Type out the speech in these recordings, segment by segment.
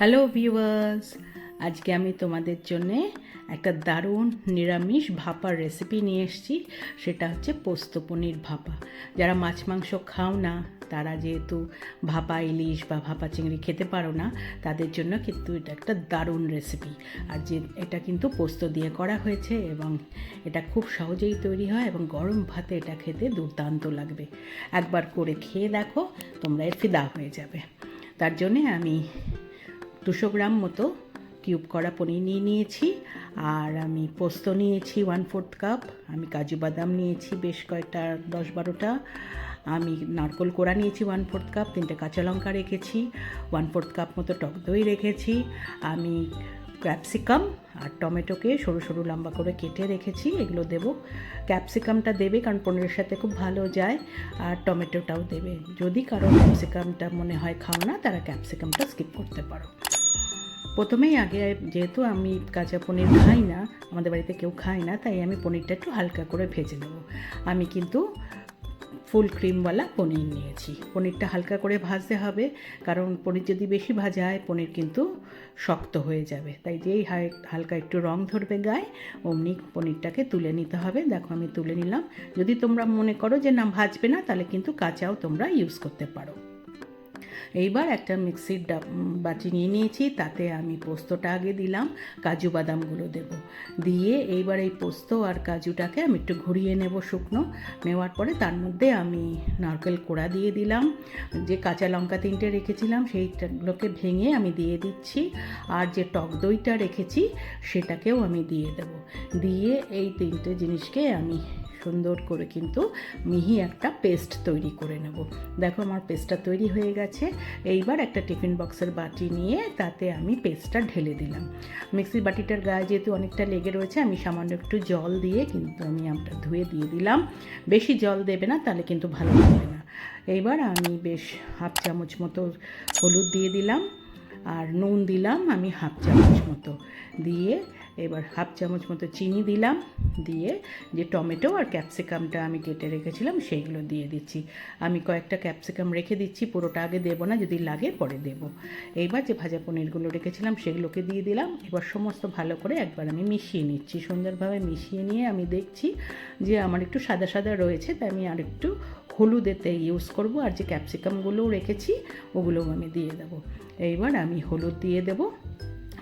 Hello viewers, আজকে আমি তোমাদের জন্যে একটা দারুণ নিরামিষ ভাপার রেসিপি নিয়ে এসেছি। সেটা হচ্ছে পোস্ত পনির ভাপা। যারা মাছ মাংস খাও না, তারা যেহেতু ভাপা ইলিশ বা ভাপা চিংড়ি খেতে পারো না, তাদের জন্য কিন্তু এটা একটা দারুণ রেসিপি আর যে, এটা কিন্তু পোস্ত দিয়ে করা হয়েছে এবং এটা খুব সহজেই তৈরি হয় এবং গরম ভাতে এটা খেতে দুর্দান্ত লাগবে। একবার করে খেয়ে দেখো, তোমরা এর ফিদা হয়ে যাবে। তার জন্যে আমি দুশো গ্রাম মতো কিউব করা পনির নিয়ে নিয়েছি। আর আমি পোস্ত নিয়েছি ওয়ান ফোর্থ কাপ আমি কাজু বাদাম নিয়েছি বেশ কয়েকটা, দশ বারোটা। আমি নারকোল কোড়া নিয়েছি ওয়ান ফোর্থ কাপ তিনটে কাঁচা লঙ্কা রেখেছি ওয়ান ফোর্থ কাপ মতো টক দই রেখেছি। আমি ক্যাপসিকাম আর টমেটোকে সরু সরু লম্বা করে কেটে রেখেছি, এগুলো দেবো। ক্যাপসিকামটা দেবে কারণ পনিরের সাথে খুব ভালো যায়, আর টমেটোটাও দেবে। যদি কারও ক্যাপসিকামটা মনে হয় খাও না, তারা ক্যাপসিকামটা স্কিপ করতে পারো। প্রথমেই আগে যেহেতু আমি কাঁচা পনির খাই না, আমাদের বাড়িতে কেউ খায় না, তাই আমি পনিরটা একটু হালকা করে ভেজে নেব। আমি কিন্তু ফুল ক্রিমওয়ালা পনির নিয়েছি। পনিরটা হালকা করে ভাজতে হবে, কারণ পনির যদি বেশি ভাজা হয়, পনির কিন্তু শক্ত হয়ে যাবে। তাই যেই হালকা একটু রং ধরবে গায়ে, অমনি পনিরটাকে তুলে নিতে হবে। দেখো আমি তুলে নিলাম। যদি তোমরা মনে করো যে না, ভাজবে না, তাহলে কিন্তু কাঁচাও তোমরা ইউজ করতে পারো। এইবার একটা মিক্সির বাটি নিয়ে নিয়েছি, তাতে আমি পোস্তটা আগে দিলাম, কাজু বাদামগুলো দেব। দিয়ে এইবার এই পোস্ত আর কাজুটাকে আমি একটু ঘুরিয়ে নেব শুকনো। নেওয়ার পরে তার মধ্যে আমি নারকেল কোড়া দিয়ে দিলাম। যে কাঁচা লঙ্কা তিনটে রেখেছিলাম সেইগুলোকে ভেঙে আমি দিয়ে দিচ্ছি। আর যে টক দইটা রেখেছি, সেটাকেও আমি দিয়ে দেব। দিয়ে এই তিনটে জিনিসকে আমি সুন্দর করে কিন্তু মিহি একটা পেস্ট তৈরি করে নেব। দেখো আমার পেস্টটা তৈরি হয়ে গেছে। এইবার একটা টিফিন বক্সের বাটি নিয়ে তাতে আমি পেস্টটা ঢেলে দিলাম। মিক্সির বাটিটার গায়ে যেহেতু অনেকটা লেগে রয়েছে, আমি সামান্য একটু জল দিয়ে কিন্তু আমি আমটা ধুয়ে দিয়ে দিলাম। বেশি জল দেবে না, তাহলে কিন্তু ভালো হবে না। এইবার আমি বেশ হাফ চামচ মতো হলুদ দিয়ে দিলাম। আর নুন দিলাম আমি হাফ চামচ মতো। দিয়ে এবার হাফ চামচ মতো চিনি দিলাম, দিয়ে যে টমেটো আর ক্যাপসিকামটা আমি কেটে রেখেছিলাম সেইগুলো দিয়ে দিচ্ছি। আমি কয়েকটা ক্যাপসিকাম রেখে দিচ্ছি, পুরোটা আগে দেবো না, যদি লাগে পরে দেবো। এইবার যে ভাজা পনিরগুলো রেখেছিলাম সেগুলোকে দিয়ে দিলাম। এবার সমস্ত ভালো করে একবার আমি মিশিয়ে নিচ্ছি। সুন্দরভাবে মিশিয়ে নিয়ে আমি দেখছি যে আমার একটু সাদা সাদা রয়েছে, তাই আমি আর একটু হলুদ এতে ইউজ করব। আর যে ক্যাপসিকামগুলোও রেখেছি, ওগুলোও আমি দিয়ে দেবো। এইবার আমি হলুদ দিয়ে দেবো।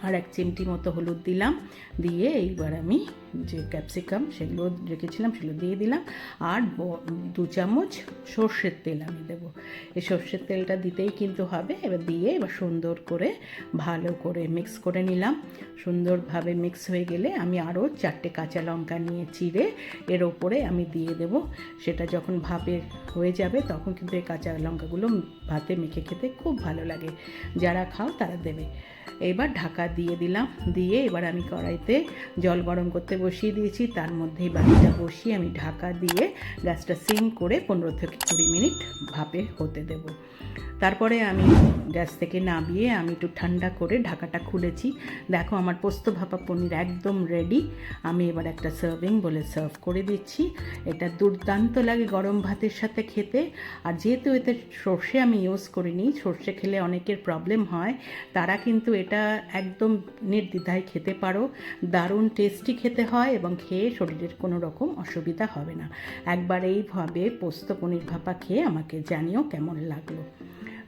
আর এক চিমটি মতো হলুদ দিলাম দিয়ে এইবার আমি যে ক্যাপসিকাম সেগুলো রেখেছিলাম, সেগুলো দিয়ে দিলাম। আর দু চামচ সর্ষের তেল আমি দেবো। এই সর্ষের তেলটা দিতেই কিন্তু হবে। এবার দিয়ে এবার সুন্দর করে ভালো করে মিক্স করে নিলাম। সুন্দরভাবে মিক্স হয়ে গেলে আমি আরও চারটে কাঁচা লঙ্কা নিয়ে চিড়ে এর ওপরে আমি দিয়ে দেব। সেটা যখন ভাপে হয়ে যাবে তখন কিন্তু এই কাঁচা লঙ্কাগুলো ভাতে মেখে খেতে খুব ভালো লাগে। যারা খাও তারা দেবে। এবার ঢাকা দিয়ে দিলাম। দিয়ে এবার আমি কড়াইতে জল গরম করতে বসিয়ে দিয়েছি, তার মধ্যেই বাটিটা বসিয়ে আমি ঢাকা দিয়ে গ্যাসটা সিম করে পনেরো থেকে কুড়ি মিনিট ভাপে হতে দেব। তারপরে আমি গ্যাস থেকে নামিয়ে আমি একটু ঠান্ডা করে ঢাকাটা খুলেছি। দেখো আমার পোস্ত ভাপা পনির একদম রেডি আমি এবার একটা সার্ভিং বলে সার্ভ করে দিচ্ছি। এটা দুর্দান্ত লাগে গরম ভাতের সাথে খেতে। আর যেহেতু এতে সর্ষে আমি ইউজ করিনি, সর্ষে খেলে অনেকের প্রবলেম হয়। তারা কিন্তু এটা একদম নির্দ্বিধায় খেতে পারো। দারুণ টেস্টি খেতে হয় এবং খেয়ে শরীরের কোনো রকম অসুবিধা হবে না। একবার এইভাবে পোস্ত পনির ভাপা খেয়ে আমাকে জানিও কেমন লাগল।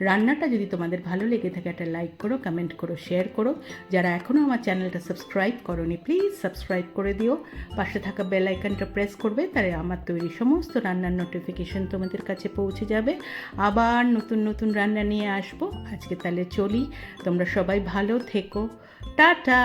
রান্নাটা যদি তোমাদের ভালো লেগে থাকে, একটা লাইক করো কমেন্ট করো শেয়ার করো। যারা এখনও আমার চ্যানেলটা সাবস্ক্রাইব করোনি প্লিজ সাবস্ক্রাইব করে দিও। পাশে থাকা বেল আইকনটা প্রেস করবে, তাহলে আমার তৈরি সমস্ত রান্নার নোটিফিকেশন তোমাদের কাছে পৌঁছে যাবে। আবার নতুন নতুন রান্না নিয়ে আসব। আজকে তাহলে চলি। তোমরা সবাই ভালো থেকো। টাটা!